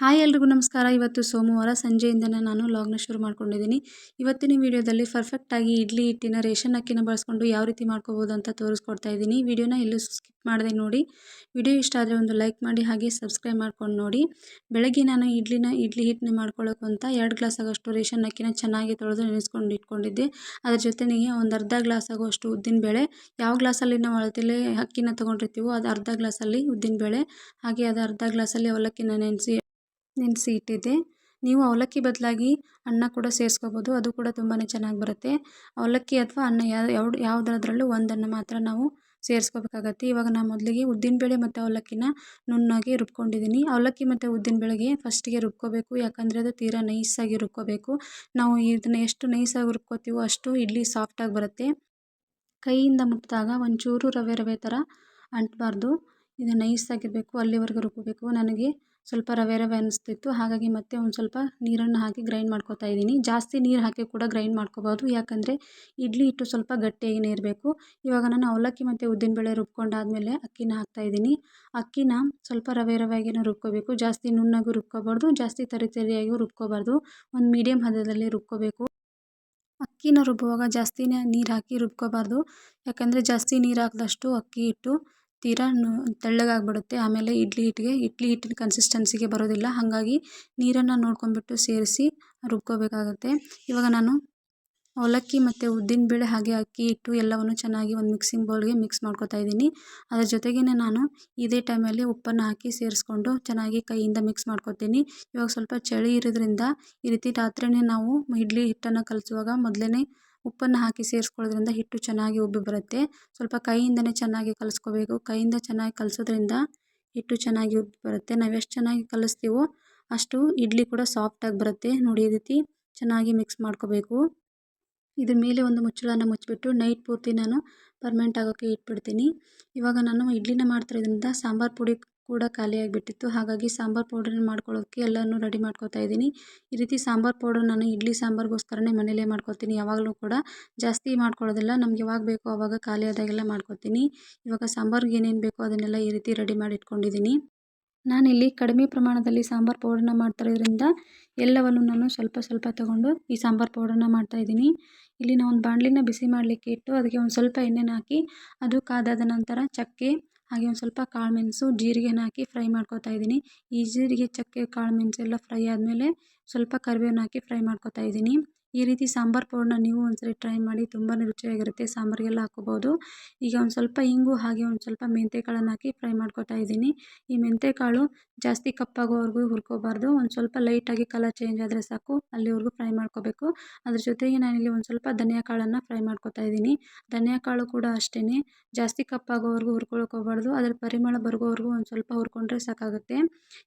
Hi ಎಲ್ರಿಗೂ ನಮಸ್ಕಾರ. ಇವತ್ತು ಸೋಮವಾರ ಸಂಜೆಯಿಂದನೇ ನಾನು ಲಾಗ್ನ ಶುರು ಮಾಡ್ಕೊಂಡಿದ್ದೀನಿ. ಇವತ್ತಿನ ವಿಡಿಯೋದಲ್ಲಿ ಪರ್ಫೆಕ್ಟಾಗಿ ಇಡ್ಲಿ, ಹಿಟ್ಟಿನ ರೇಷನ್ ಅಕ್ಕಿನ ಬಳಸ್ಕೊಂಡು ಯಾವ ರೀತಿ ಮಾಡ್ಕೋಬೋದು ಅಂತ ತೋರಿಸ್ಕೊಡ್ತಾ ಇದ್ದೀನಿ. ವಿಡಿಯೋನ ಇಲ್ಲೂ ಸ್ಕಿಪ್ ಮಾಡದೆ ನೋಡಿ. ವಿಡಿಯೋ ಇಷ್ಟ ಆದರೆ ಒಂದು ಲೈಕ್ ಮಾಡಿ, ಹಾಗೆ ಸಬ್ಸ್ಕ್ರೈಬ್ ಮಾಡ್ಕೊಂಡು ನೋಡಿ. ಬೆಳಗ್ಗೆ ನಾನು ಇಡ್ಲಿನ, ಇಡ್ಲಿ ಹಿಟ್ಟನ್ನ ಮಾಡ್ಕೊಳ್ಳೋಕೆ ಅಂತ ಎರಡು ಗ್ಲಾಸ್ ಆಗೋಷ್ಟು ರೇಷನ್ ಅಕ್ಕಿನ ಚೆನ್ನಾಗಿ ತೊಳೆದು ನೆನೆಸ್ಕೊಂಡು ಇಟ್ಕೊಂಡಿದ್ದೆ. ಅದ್ರ ಜೊತೆಗೆ ಒಂದು ಅರ್ಧ ಗ್ಲಾಸ್ ಉದ್ದಿನ ಉದ್ದಿನಬೇಳೆ ಯಾವ ಗ್ಲಾಸಲ್ಲಿ ನಾವು ಅಳತೆಲೆ ಅಕ್ಕಿನ ತೊಗೊಂಡಿರ್ತೀವೋ ಅದು ಅರ್ಧ ಗ್ಲಾಸಲ್ಲಿ ಉದ್ದಿನಬೇಳೆ ಹಾಗೆ ಅದು ಅರ್ಧ ಗ್ಲಾಸಲ್ಲಿ ಅವಲಕ್ಕಿನ ನೆನೆಸಿ ನೆನೆಸಿ ಇಟ್ಟಿದ್ದೆ ನೀವು ಅವಲಕ್ಕಿ ಬದಲಾಗಿ ಅನ್ನ ಕೂಡ ಸೇರಿಸ್ಕೋಬೋದು. ಅದು ಕೂಡ ತುಂಬಾ ಚೆನ್ನಾಗಿ ಬರುತ್ತೆ. ಅವಲಕ್ಕಿ ಅಥವಾ ಅನ್ನ ಯಾವ ಯಾವ ಯಾವುದಾದ್ರಲ್ಲೂ ಒಂದನ್ನು ಮಾತ್ರ ನಾವು ಸೇರಿಸ್ಕೋಬೇಕಾಗತ್ತೆ. ಇವಾಗ ನಾನು ಮೊದಲಿಗೆ ಉದ್ದಿನಬೇಳೆ ಮತ್ತು ಅವಲಕ್ಕಿನ ನುಣ್ಣಾಗಿ ರುಬ್ಕೊಂಡಿದ್ದೀನಿ ಅವಲಕ್ಕಿ ಮತ್ತು ಉದ್ದಿನಬೇಳೆಗೆ ಫಸ್ಟಿಗೆ ರುಬ್ಕೋಬೇಕು. ಯಾಕಂದರೆ ಅದು ತೀರಾ ನೈಸಾಗಿ ರುಬ್ಕೋಬೇಕು. ನಾವು ಇದನ್ನು ಎಷ್ಟು ನೈಸಾಗಿ ರುಬ್ಕೋತೀವೋ ಅಷ್ಟು ಇಡ್ಲಿ ಸಾಫ್ಟಾಗಿ ಬರುತ್ತೆ. ಕೈಯಿಂದ ಮುಟ್ಟಿದಾಗ ಒಂಚೂರು ರವೆ ರವೆ ಥರ ಅಂಟಬಾರ್ದು. ಇದು ನೈಸಾಗಿರಬೇಕು, ಅಲ್ಲಿವರೆಗೂ ರುಬ್ಬಬೇಕು ನನಗೆ ಸ್ವಲ್ಪ ರವೆ ರವೆ ಅನ್ನಿಸ್ತಿತ್ತು ಹಾಗಾಗಿ ಮತ್ತೆ ಒಂದು ಸ್ವಲ್ಪ ನೀರನ್ನು ಹಾಕಿ ಗ್ರೈಂಡ್ ಮಾಡ್ಕೊತಾ ಇದ್ದೀನಿ. ಜಾಸ್ತಿ ನೀರು ಹಾಕಿ ಕೂಡ ಗ್ರೈಂಡ್ ಮಾಡ್ಕೋಬೋದು. ಯಾಕಂದರೆ ಇಡ್ಲಿ ಹಿಟ್ಟು ಸ್ವಲ್ಪ ಗಟ್ಟಿಯಾಗಿಯೇ ಇರಬೇಕು. ಇವಾಗ ನಾನು ಅವಲಕ್ಕಿ ಮತ್ತು ಉದ್ದಿನಬೇಳೆ ರುಬ್ಕೊಂಡಾದಮೇಲೆ ಅಕ್ಕಿನ ಹಾಕ್ತಾಯಿದ್ದೀನಿ ಅಕ್ಕಿನ ಸ್ವಲ್ಪ ರವೆ ರವೆಯಾಗಿಯೇ ರುಬ್ಕೋಬೇಕು. ಜಾಸ್ತಿ ನುಣ್ಣಗೂ ರುಬ್ಕೋಬಾರ್ದು. ಜಾಸ್ತಿ ತರಿ ತರಿಯಾಗಿಯೂ ರುಬ್ಕೋಬಾರ್ದು. ಒಂದು ಮೀಡಿಯಮ್ ಹದದಲ್ಲಿ ರುಬ್ಕೋಬೇಕು. ಅಕ್ಕಿನ ರುಬ್ಬುವಾಗ ಜಾಸ್ತಿನೇ ನೀರು ಹಾಕಿ ರುಬ್ಕೋಬಾರ್ದು. ಯಾಕಂದರೆ ಜಾಸ್ತಿ ನೀರು ಹಾಕಿದಷ್ಟು ಅಕ್ಕಿ ಹಿಟ್ಟು ತೀರಾ ತೆಳ್ಳಗಾಗ್ಬಿಡುತ್ತೆ. ಆಮೇಲೆ ಇಡ್ಲಿ ಹಿಟ್ಟಿಗೆ, ಇಡ್ಲಿ ಹಿಟ್ಟಿನ ಕನ್ಸಿಸ್ಟೆನ್ಸಿಗೆ ಬರೋದಿಲ್ಲ. ಹಾಗಾಗಿ ನೀರನ್ನು ನೋಡ್ಕೊಂಬಿಟ್ಟು ಸೇರಿಸಿ ರುಬ್ಕೋಬೇಕಾಗುತ್ತೆ. ಇವಾಗ ನಾನು ಅವಲಕ್ಕಿ ಮತ್ತು ಉದ್ದಿನಬೇಳೆ ಹಾಗೆ ಅಕ್ಕಿ, ಹಿಟ್ಟು ಎಲ್ಲವನ್ನು ಚೆನ್ನಾಗಿ ಒಂದು ಮಿಕ್ಸಿಂಗ್ ಬೌಲ್ಗೆ ಮಿಕ್ಸ್ ಮಾಡ್ಕೊತಾ ಇದ್ದೀನಿ. ಅದ್ರ ಜೊತೆಗೇ ನಾನು ಇದೇ ಟೈಮಲ್ಲಿ ಉಪ್ಪನ್ನು ಹಾಕಿ ಸೇರಿಸ್ಕೊಂಡು ಚೆನ್ನಾಗಿ ಕೈಯಿಂದ ಮಿಕ್ಸ್ ಮಾಡ್ಕೊತೀನಿ. ಇವಾಗ ಸ್ವಲ್ಪ ಚಳಿ ಇರೋದ್ರಿಂದ ಈ ರೀತಿ ರಾತ್ರಿನೇ ನಾವು ಇಡ್ಲಿ ಹಿಟ್ಟನ್ನು ಕಲಸುವಾಗ ಮೊದಲೇ ಉಪ್ಪನ್ನು ಹಾಕಿ ಸೇರಿಸ್ಕೊಳ್ಳೋದ್ರಿಂದ ಹಿಟ್ಟು ಚೆನ್ನಾಗಿ ಉಬ್ಬಿ ಬರುತ್ತೆ. ಸ್ವಲ್ಪ ಕೈಯಿಂದನೇ ಚೆನ್ನಾಗಿ ಕಲಿಸ್ಕೋಬೇಕು. ಕೈಯಿಂದ ಚೆನ್ನಾಗಿ ಕಲಿಸೋದ್ರಿಂದ ಹಿಟ್ಟು ಚೆನ್ನಾಗಿ ಉಬ್ಬಿ ಬರುತ್ತೆ. ನಾವು ಎಷ್ಟು ಚೆನ್ನಾಗಿ ಕಲಿಸ್ತೀವೋ ಅಷ್ಟು ಇಡ್ಲಿ ಕೂಡ ಸಾಫ್ಟಾಗಿ ಬರುತ್ತೆ. ನೋಡಿ, ಈ ರೀತಿ ಚೆನ್ನಾಗಿ ಮಿಕ್ಸ್ ಮಾಡ್ಕೋಬೇಕು. ಇದ್ರ ಮೇಲೆ ಒಂದು ಮುಚ್ಚಳನ ಮುಚ್ಚಿಬಿಟ್ಟು ನೈಟ್ ಪೂರ್ತಿ ನಾನು ಪರ್ಮೆಂಟ್ ಆಗೋಕ್ಕೆ ಇಟ್ಬಿಡ್ತೀನಿ. ಇವಾಗ ನಾನು ಇಡ್ಲಿನ ಮಾಡ್ತಿರೋದ್ರಿಂದ ಸಾಂಬಾರು ಪುಡಿ ಕೂಡ ಖಾಲಿಯಾಗಿಬಿಟ್ಟಿತ್ತು ಹಾಗಾಗಿ ಸಾಂಬಾರು ಪೌಡ್ರನ್ನ ಮಾಡ್ಕೊಳ್ಳೋಕ್ಕೆ ಎಲ್ಲನೂ ರೆಡಿ ಮಾಡ್ಕೊತಾ ಇದ್ದೀನಿ. ಈ ರೀತಿ ಸಾಂಬಾರು ಪೌಡರ್ ನಾನು ಇಡ್ಲಿ ಸಾಂಬಾರಿಗೋಸ್ಕರನೇ ಮನೇಲೇ ಮಾಡ್ಕೊತೀನಿ. ಯಾವಾಗಲೂ ಕೂಡ ಜಾಸ್ತಿ ಮಾಡ್ಕೊಳ್ಳೋದಿಲ್ಲ. ನಮ್ಗೆ ಯಾವಾಗ ಬೇಕೋ ಆವಾಗ ಖಾಲಿ ಆದಾಗೆಲ್ಲ ಮಾಡ್ಕೊತೀನಿ. ಇವಾಗ ಸಾಂಬಾರಿಗೆ ಏನೇನು ಬೇಕೋ ಅದನ್ನೆಲ್ಲ ಈ ರೀತಿ ರೆಡಿ ಮಾಡಿ ಇಟ್ಕೊಂಡಿದ್ದೀನಿ ನಾನಿಲ್ಲಿ ಕಡಿಮೆ ಪ್ರಮಾಣದಲ್ಲಿ ಸಾಂಬಾರು ಪೌಡ್ರನ್ನ ಮಾಡ್ತಿರೋದ್ರಿಂದ ಎಲ್ಲವನ್ನು ನಾನು ಸ್ವಲ್ಪ ಸ್ವಲ್ಪ ತಗೊಂಡು ಈ ಸಾಂಬಾರು ಪೌಡರನ್ನ ಮಾಡ್ತಾ ಇದ್ದೀನಿ ಇಲ್ಲಿ ನಾನು ಒಂದು ಬಾಣಲಿನ ಬಿಸಿ ಮಾಡಲಿಕ್ಕೆ ಇಟ್ಟು ಅದಕ್ಕೆ ಒಂದು ಸ್ವಲ್ಪ ಎಣ್ಣೆನ ಹಾಕಿ ಅದು ಕಾದಾದ ನಂತರ ಚಕ್ಕೆ ಹಾಗೆ ಒಂದು ಸ್ವಲ್ಪ ಕಾಳು ಮೆಣಸು, ಜೀರಿಗೆನ ಹಾಕಿ ಫ್ರೈ ಮಾಡ್ಕೊತಾ ಇದ್ದೀನಿ. ಈ ಜೀರಿಗೆ, ಚಕ್ಕೆ, ಕಾಳು ಮೆಣಸು ಎಲ್ಲ ಫ್ರೈ ಆದಮೇಲೆ ಸ್ವಲ್ಪ ಕರಿಬೇವನ್ನ ಹಾಕಿ ಫ್ರೈ ಮಾಡ್ಕೊತಾ ಇದ್ದೀನಿ. ಈ ರೀತಿ ಸಾಂಬಾರು ಪೌಡ್ರನ್ನ ನೀವು ಒಂದ್ಸರಿ ಟ್ರೈ ಮಾಡಿ ತುಂಬಾ ರುಚಿಯಾಗಿರುತ್ತೆ, ಸಾಂಬಾರಿಗೆಲ್ಲ ಹಾಕೋಬೋದು ಈಗ ಒಂದು ಸ್ವಲ್ಪ ಇಂಗು ಹಾಗೆ ಒಂದು ಸ್ವಲ್ಪ ಮೆಂತೆಕಾಳನ್ನು ಹಾಕಿ ಫ್ರೈ ಮಾಡ್ಕೊತಾ ಇದ್ದೀನಿ. ಈ ಮೆಂತೆಕಾಳು ಜಾಸ್ತಿ ಕಪ್ಪಾಗೋವರೆಗೂ ಹುರ್ಕೋಬಾರ್ದು. ಒಂದು ಸ್ವಲ್ಪ ಲೈಟಾಗಿ ಕಲರ್ ಚೇಂಜ್ ಆದರೆ ಸಾಕು, ಅಲ್ಲಿವರೆಗೂ ಫ್ರೈ ಮಾಡ್ಕೋಬೇಕು. ಅದ್ರ ಜೊತೆಗೆ ನಾನಿಲ್ಲಿ ಒಂದು ಸ್ವಲ್ಪ ಧನಿಯಾ ಕಾಳನ್ನು ಫ್ರೈ ಮಾಡ್ಕೊತಾ ಇದ್ದೀನಿ. ಧನಿಯಾ ಕಾಳು ಕೂಡ ಅಷ್ಟೇ ಜಾಸ್ತಿ ಕಪ್ಪಾಗೋವರೆಗೂ ಹುರ್ಕೊಳಕ್ಕೆ ಹೋಗ್ಬಾರ್ದು. ಅದರ ಪರಿಮಳ ಬರೋವರೆಗೂ ಒಂದು ಸ್ವಲ್ಪ ಹುರ್ಕೊಂಡ್ರೆ ಸಾಕಾಗುತ್ತೆ.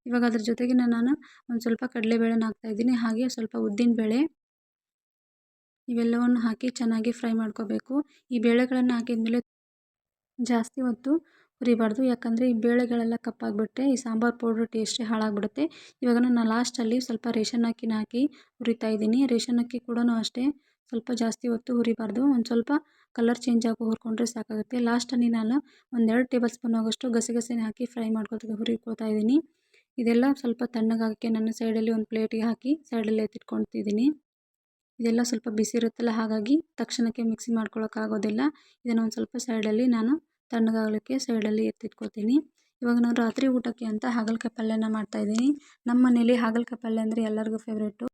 ಇವಾಗ ಅದ್ರ ಜೊತೆಗೆ ನಾನು ಒಂದು ಸ್ವಲ್ಪ ಕಡಲೆಬೇಳೆನ ಹಾಕ್ತಾಯಿದ್ದೀನಿ ಹಾಗೆ ಸ್ವಲ್ಪ ಉದ್ದಿನಬೇಳೆ ಇವೆಲ್ಲವನ್ನು ಹಾಕಿ ಚೆನ್ನಾಗಿ ಫ್ರೈ ಮಾಡ್ಕೋಬೇಕು. ಈ ಬೇಳೆಗಳನ್ನು ಹಾಕಿದ್ಮೇಲೆ ಜಾಸ್ತಿ ಹೊತ್ತು ಹುರಿಬಾರ್ದು. ಯಾಕಂದರೆ ಈ ಬೇಳೆಗಳೆಲ್ಲ ಕಪ್ಪಾಗಿಬಿಟ್ರೆ ಈ ಸಾಂಬಾರು ಪೌಡ್ರ್ ಟೇಸ್ಟೇ ಹಾಳಾಗ್ಬಿಡುತ್ತೆ. ಇವಾಗ ನಾನು ಲಾಸ್ಟಲ್ಲಿ ಸ್ವಲ್ಪ ರೇಷನ್ ಅಕ್ಕಿನ ಹಾಕಿ ಹುರಿತಾ ಇದ್ದೀನಿ. ರೇಷನ್ ಅಕ್ಕಿ ಕೂಡ ಅಷ್ಟೇ, ಸ್ವಲ್ಪ ಜಾಸ್ತಿ ಹೊತ್ತು ಹುರಿಬಾರ್ದು. ಒಂದು ಸ್ವಲ್ಪ ಕಲರ್ ಚೇಂಜ್ ಆಗೋ ಹುರ್ಕೊಂಡ್ರೆ ಸಾಕಾಗುತ್ತೆ. ಲಾಸ್ಟಲ್ಲಿ ನಾನು ಒಂದೆರಡು ಟೇಬಲ್ ಸ್ಪೂನ್ ಆಗೋಷ್ಟು ಗಸಗಸೆನ ಹಾಕಿ ಫ್ರೈ ಮಾಡ್ಕೊತ ಹುರಿಕೊಳ್ತಾ ಇದ್ದೀನಿ. ಇದೆಲ್ಲ ಸ್ವಲ್ಪ ತಣ್ಣಗಾಗಕ್ಕೆ ನಾನು ಸೈಡಲ್ಲಿ ಒಂದು ಪ್ಲೇಟಿಗೆ ಹಾಕಿ ಸೈಡಲ್ಲಿ ಎತ್ತಿಟ್ಕೊಳ್ತಿದ್ದೀನಿ. ಇದೆಲ್ಲ ಸ್ವಲ್ಪ ಬಿಸಿ ಇರುತ್ತಲ್ಲ, ಹಾಗಾಗಿ ತಕ್ಷಣಕ್ಕೆ ಮಿಕ್ಸಿ ಮಾಡ್ಕೊಳ್ಳೋಕ್ಕಾಗೋದಿಲ್ಲ ಇದನ್ನು ಒಂದು ಸ್ವಲ್ಪ ಸೈಡಲ್ಲಿ ನಾನು ತಣ್ಣಗಾಗಲಿಕ್ಕೆ ಸೈಡಲ್ಲಿ ಎತ್ತಿಟ್ಕೊತೀನಿ ಇವಾಗ ನಾನು ರಾತ್ರಿ ಊಟಕ್ಕೆ ಅಂತ ಹಾಗಲಕಾಯಿ ಪಲ್ಯನ ಮಾಡ್ತಾಯಿದ್ದೀನಿ ನಮ್ಮ ಮನೇಲಿ ಹಾಗಲಕಾಯಿ ಪಲ್ಯ ಅಂದರೆ ಎಲ್ಲರಿಗೂ ಫೇವ್ರೇಟು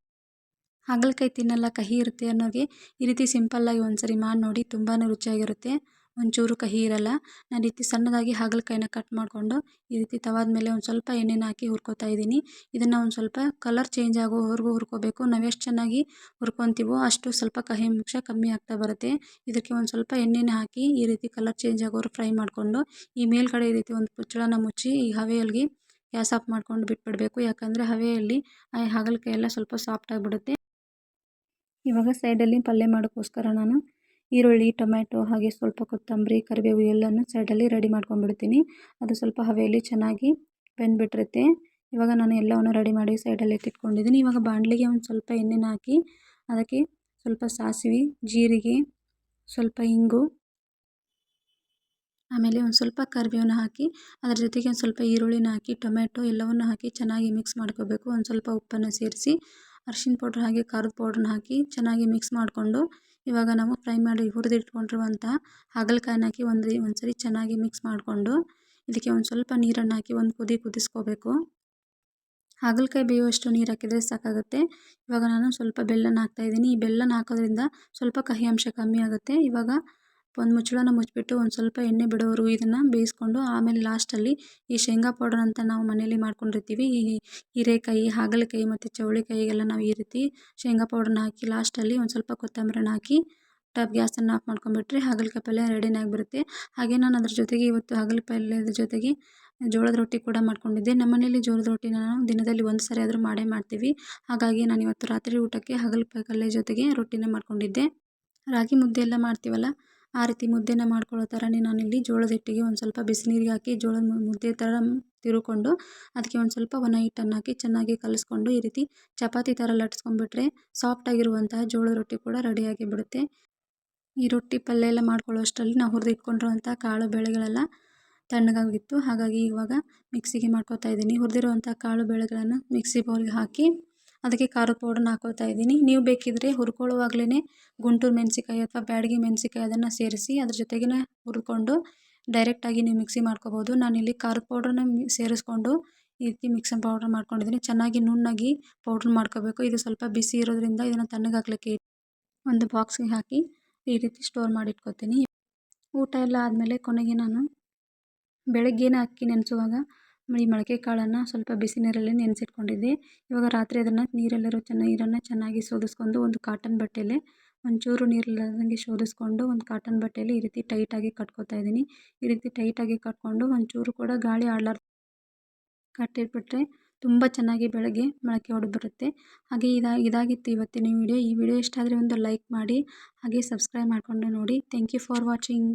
ಹಾಗಲಕಾಯಿ ತಿನ್ನಲ್ಲ ಕಹಿ ಇರುತ್ತೆ ಅನ್ನೋಗೆ ಈ ರೀತಿ ಸಿಂಪಲ್ಲಾಗಿ ಒಂದ್ಸರಿ ಮಾಡಿ ನೋಡಿ ತುಂಬಾ ರುಚಿಯಾಗಿರುತ್ತೆ. ಒಂಚೂರು ಕಹಿ ಇರಲ್ಲ. ನಾನು ರೀತಿ ಸಣ್ಣದಾಗಿ ಹಾಗಲಕಾಯಿನ ಕಟ್ ಮಾಡಿಕೊಂಡು ಈ ರೀತಿ ತವಾದ ಮೇಲೆ ಒಂದು ಸ್ವಲ್ಪ ಎಣ್ಣೆನ ಹಾಕಿ ಹುರ್ಕೊತಾ ಇದ್ದೀನಿ. ಇದನ್ನು ಒಂದು ಸ್ವಲ್ಪ ಕಲರ್ ಚೇಂಜ್ ಆಗೋವರೆಗೂ ಹುರ್ಕೋಬೇಕು. ನಾವು ಎಷ್ಟು ಚೆನ್ನಾಗಿ ಹುರ್ಕೊತೀವೋ ಅಷ್ಟು ಸ್ವಲ್ಪ ಕಹಿ ಅಂಶ ಕಮ್ಮಿ ಆಗ್ತಾ ಬರುತ್ತೆ. ಇದಕ್ಕೆ ಒಂದು ಸ್ವಲ್ಪ ಎಣ್ಣೆನ ಹಾಕಿ ಈ ರೀತಿ ಕಲರ್ ಚೇಂಜ್ ಆಗೋರು ಫ್ರೈ ಮಾಡಿಕೊಂಡು ಈ ಮೇಲ್ಗಡೆ ಈ ರೀತಿ ಒಂದು ಮುಚ್ಚಳನ ಮುಚ್ಚಿ ಈ ಹವೆಯಲ್ಲಿ ಗ್ಯಾಸ್ ಆಫ್ ಮಾಡ್ಕೊಂಡು ಬಿಟ್ಬಿಡಬೇಕು. ಯಾಕಂದರೆ ಹವೆಯಲ್ಲಿ ಹಾಗಲಕಾಯಿ ಎಲ್ಲ ಸ್ವಲ್ಪ ಸಾಫ್ಟ್ ಆಗಿಬಿಡುತ್ತೆ. ಇವಾಗ ಸೈಡಲ್ಲಿ ಪಲ್ಯ ಮಾಡೋಕ್ಕೋಸ್ಕರ ನಾನು ಈರುಳ್ಳಿ, ಟೊಮ್ಯಾಟೊ ಹಾಗೆ ಸ್ವಲ್ಪ ಕೊತ್ತಂಬರಿ, ಕರಿಬೇವು ಎಲ್ಲನೂ ಸೈಡಲ್ಲಿ ರೆಡಿ ಮಾಡ್ಕೊಂಡ್ಬಿಡ್ತೀನಿ. ಅದು ಸ್ವಲ್ಪ ಹವೆಯಲ್ಲಿ ಚೆನ್ನಾಗಿ ಬೆಂದ್ಬಿಟ್ಟಿರುತ್ತೆ. ಇವಾಗ ನಾನು ಎಲ್ಲವನ್ನು ರೆಡಿ ಮಾಡಿ ಸೈಡಲ್ಲಿ ಎತ್ತಿಟ್ಕೊಂಡಿದ್ದೀನಿ ಇವಾಗ ಬಾಣಲಿಗೆ ಒಂದು ಸ್ವಲ್ಪ ಎಣ್ಣೆನ ಹಾಕಿ ಅದಕ್ಕೆ ಸ್ವಲ್ಪ ಸಾಸಿವೆ, ಜೀರಿಗೆ, ಸ್ವಲ್ಪ ಇಂಗು, ಆಮೇಲೆ ಒಂದು ಸ್ವಲ್ಪ ಕರಿಬೇವನ್ನ ಹಾಕಿ ಅದರ ಜೊತೆಗೆ ಒಂದು ಸ್ವಲ್ಪ ಈರುಳ್ಳಿನ ಹಾಕಿ ಟೊಮೆಟೊ ಎಲ್ಲವನ್ನು ಹಾಕಿ ಚೆನ್ನಾಗಿ ಮಿಕ್ಸ್ ಮಾಡ್ಕೋಬೇಕು. ಒಂದು ಸ್ವಲ್ಪ ಉಪ್ಪನ್ನು ಸೇರಿಸಿ ಅರಿಶಿನ ಪೌಡ್ರ್ ಹಾಗೆ ಖಾರದ ಪೌಡ್ರನ್ನ ಹಾಕಿ ಚೆನ್ನಾಗಿ ಮಿಕ್ಸ್ ಮಾಡಿಕೊಂಡು ಇವಾಗ ನಾವು ಫ್ರೈ ಮಾಡಿ ಹುರಿದಿಟ್ಕೊಂಡಿರುವಂಥ ಹಾಗಲಕಾಯಿನ ಹಾಕಿ ಒಂದು ಒಂದು ಸರಿ ಚೆನ್ನಾಗಿ ಮಿಕ್ಸ್ ಮಾಡಿಕೊಂಡು ಇದಕ್ಕೆ ಒಂದು ಸ್ವಲ್ಪ ನೀರನ್ನು ಹಾಕಿ ಒಂದು ಕುದಿ ಕುದಿಸ್ಕೋಬೇಕು. ಹಾಗಲಕಾಯಿ ಬೇಯುವಷ್ಟು ನೀರು ಹಾಕಿದರೆ ಸಾಕಾಗುತ್ತೆ. ಇವಾಗ ನಾನು ಸ್ವಲ್ಪ ಬೆಲ್ಲನ ಹಾಕ್ತಾಯಿದ್ದೀನಿ ಈ ಬೆಲ್ಲನ ಹಾಕೋದ್ರಿಂದ ಸ್ವಲ್ಪ ಕಹಿ ಅಂಶ ಕಮ್ಮಿ ಆಗುತ್ತೆ. ಇವಾಗ ಒಂದು ಮುಚ್ಚಳನ ಮುಚ್ಚಿಬಿಟ್ಟು ಒಂದು ಸ್ವಲ್ಪ ಎಣ್ಣೆ ಬಿಡೋವರೆಗೂ ಇದನ್ನು ಬೇಯಿಸ್ಕೊಂಡು ಆಮೇಲೆ ಲಾಸ್ಟಲ್ಲಿ ಈ ಶೇಂಗಾ ಪೌಡರ್ ಅಂತ ನಾವು ಮನೇಲಿ ಮಾಡ್ಕೊಂಡಿರ್ತೀವಿ. ಈ ಹೀರೆಕಾಯಿ, ಹಾಗಲಕಾಯಿ ಮತ್ತು ಚೌಳಿಕಾಯಿಗೆಲ್ಲ ನಾವು ಈ ರೀತಿ ಶೇಂಗಾ ಪೌಡ್ರನ್ನ ಹಾಕಿ ಲಾಸ್ಟಲ್ಲಿ ಒಂದು ಸ್ವಲ್ಪ ಕೊತ್ತಂಬರಿನ ಹಾಕಿ ಟಪ್ ಗ್ಯಾಸನ್ನು ಆಫ್ ಮಾಡ್ಕೊಂಡ್ಬಿಟ್ರೆ ಹಾಗಲಕಾಯಿ ಪಲ್ಯ ರೆಡಿನೇ ಆಗಿಬಿಡುತ್ತೆ. ಹಾಗೆ ನಾನು ಅದ್ರ ಜೊತೆಗೆ ಇವತ್ತು ಹಾಗಲಕಾಯಿ ಪಲ್ಯದ ಜೊತೆಗೆ ಜೋಳದ ರೊಟ್ಟಿ ಕೂಡ ಮಾಡ್ಕೊಂಡಿದ್ದೆ. ನಮ್ಮ ಮನೇಲಿ ಜೋಳದ ರೊಟ್ಟಿನ ನಾವು ದಿನದಲ್ಲಿ ಒಂದು ಸರಿ ಆದರೂ ಮಾಡೇ ಮಾಡ್ತೀವಿ. ಹಾಗಾಗಿ ನಾನು ಇವತ್ತು ರಾತ್ರಿ ಊಟಕ್ಕೆ ಹಾಗಲಕಾಯಿ ಪಲ್ಯ ಜೊತೆಗೆ ರೊಟ್ಟಿನ ಮಾಡ್ಕೊಂಡಿದ್ದೆ. ರಾಗಿ ಮುದ್ದೆ ಎಲ್ಲ ಮಾಡ್ತೀವಲ್ಲ? ಆ ರೀತಿ ಮುದ್ದೆನ ಮಾಡ್ಕೊಳ್ಳೋ ಥರನೇ ನಾನಿಲ್ಲಿ ಜೋಳದ ಹಿಟ್ಟಿಗೆ ಒಂದು ಸ್ವಲ್ಪ ಬಿಸಿನೀರಿಗೆ ಹಾಕಿ ಜೋಳದ ಮುದ್ದೆ ಥರ ತಿರುಕೊಂಡು ಅದಕ್ಕೆ ಒಂದು ಸ್ವಲ್ಪ ಒಣ ಹಿಟ್ಟನ್ನು ಹಾಕಿ ಚೆನ್ನಾಗಿ ಕಲಿಸ್ಕೊಂಡು ಈ ರೀತಿ ಚಪಾತಿ ಥರ ಲಟ್ಸ್ಕೊಂಡ್ಬಿಟ್ರೆ ಸಾಫ್ಟಾಗಿರುವಂತಹ ಜೋಳದ ರೊಟ್ಟಿ ಕೂಡ ರೆಡಿಯಾಗಿ ಬಿಡುತ್ತೆ ಈ ರೊಟ್ಟಿ ಪಲ್ಯ ಎಲ್ಲ ಮಾಡ್ಕೊಳ್ಳೋ ಅಷ್ಟರಲ್ಲಿ ನಾವು ಹುರಿದಿಟ್ಕೊಂಡಿರುವಂಥ ಕಾಳು ಬೆಳೆಗಳೆಲ್ಲ ತಣ್ಣಗಾಗಿತ್ತು. ಹಾಗಾಗಿ ಇವಾಗ ಮಿಕ್ಸಿಗೆ ಮಾಡ್ಕೊತಾ ಇದ್ದೀನಿ. ಹುರಿದಿರುವಂಥ ಕಾಳು ಬೆಳೆಗಳನ್ನು ಮಿಕ್ಸಿ ಬೌಲ್ಗೆ ಹಾಕಿ ಅದಕ್ಕೆ ಖಾರದ ಪೌಡರ್ನ ಹಾಕೋತಾ ಇದ್ದೀನಿ. ನೀವು ಬೇಕಿದ್ದರೆ ಹುರ್ಕೊಳ್ಳುವಾಗಲೇ ಗುಂಟೂರು ಮೆಣಸಿಕಾಯಿ ಅಥವಾ ಬ್ಯಾಡಗಿ ಮೆಣಸಿಕಾಯಿ ಅದನ್ನು ಸೇರಿಸಿ ಅದ್ರ ಜೊತೆಗೇ ಹುರ್ಕೊಂಡು ಡೈರೆಕ್ಟಾಗಿ ನೀವು ಮಿಕ್ಸಿ ಮಾಡ್ಕೋಬೋದು. ನಾನಿಲ್ಲಿ ಖಾರದ ಪೌಡ್ರನ್ನ ಸೇರಿಸ್ಕೊಂಡು ಈ ರೀತಿ ಮಿಕ್ಸನ್ ಪೌಡ್ರ್ ಮಾಡ್ಕೊಂಡಿದ್ದೀನಿ. ಚೆನ್ನಾಗಿ ನುಣ್ಣಾಗಿ ಪೌಡ್ರ್ ಮಾಡ್ಕೋಬೇಕು. ಇದು ಸ್ವಲ್ಪ ಬಿಸಿ ಇರೋದ್ರಿಂದ ಇದನ್ನು ತಣ್ಣಗಾಗಲಿಕ್ಕೆ ಒಂದು ಬಾಕ್ಸ್ಗೆ ಹಾಕಿ ಈ ರೀತಿ ಸ್ಟೋರ್ ಮಾಡಿಟ್ಕೋತೀನಿ. ಊಟ ಎಲ್ಲ ಆದಮೇಲೆ ಕೊನೆಗೆ ನಾನು ಬೆಳಗ್ಗೆನೇ ಅಕ್ಕಿ ನೆನೆಸುವಾಗ ಈ ಮೊಳಕೆ ಕಾಳನ್ನು ಸ್ವಲ್ಪ ಬಿಸಿ ನೀರಲ್ಲಿ ನೆನೆಸಿಟ್ಕೊಂಡಿದ್ದೆ. ಇವಾಗ ರಾತ್ರಿ ಅದನ್ನು ನೀರಲ್ಲಿರೋ ಚೆನ್ನಾಗಿ ನೀರನ್ನು ಚೆನ್ನಾಗಿ ಸೋದಿಸ್ಕೊಂಡು ಒಂದು ಕಾಟನ್ ಬಟ್ಟೆಯಲ್ಲಿ ಒಂಚೂರು ನೀರಿಲ್ಲದಂಗೆ ಶೋಧಿಸ್ಕೊಂಡು ಒಂದು ಕಾಟನ್ ಬಟ್ಟೆಯಲ್ಲಿ ಈ ರೀತಿ ಟೈಟಾಗಿ ಕಟ್ಕೋತಾ ಇದ್ದೀನಿ. ಈ ರೀತಿ ಟೈಟಾಗಿ ಕಟ್ಕೊಂಡು ಒಂಚೂರು ಕೂಡ ಗಾಳಿ ಆಡಲಾರ್ದು ಕಟ್ಟಿಟ್ಬಿಟ್ರೆ ತುಂಬ ಚೆನ್ನಾಗಿ ಬೆಳಗ್ಗೆ ಮೊಳಕೆ ಹೊಡೆದು ಬರುತ್ತೆ ಹಾಗೆ ಇದಾ, ಇದಾಗಿತ್ತು ಇವತ್ತಿನ ವಿಡಿಯೋ ಈ ವಿಡಿಯೋ ಇಷ್ಟ ಆದರೆ ಒಂದು ಲೈಕ್ ಮಾಡಿ, ಹಾಗೆ ಸಬ್ಸ್ಕ್ರೈಬ್ ಮಾಡಿಕೊಂಡು ನೋಡಿ. Thank you for watching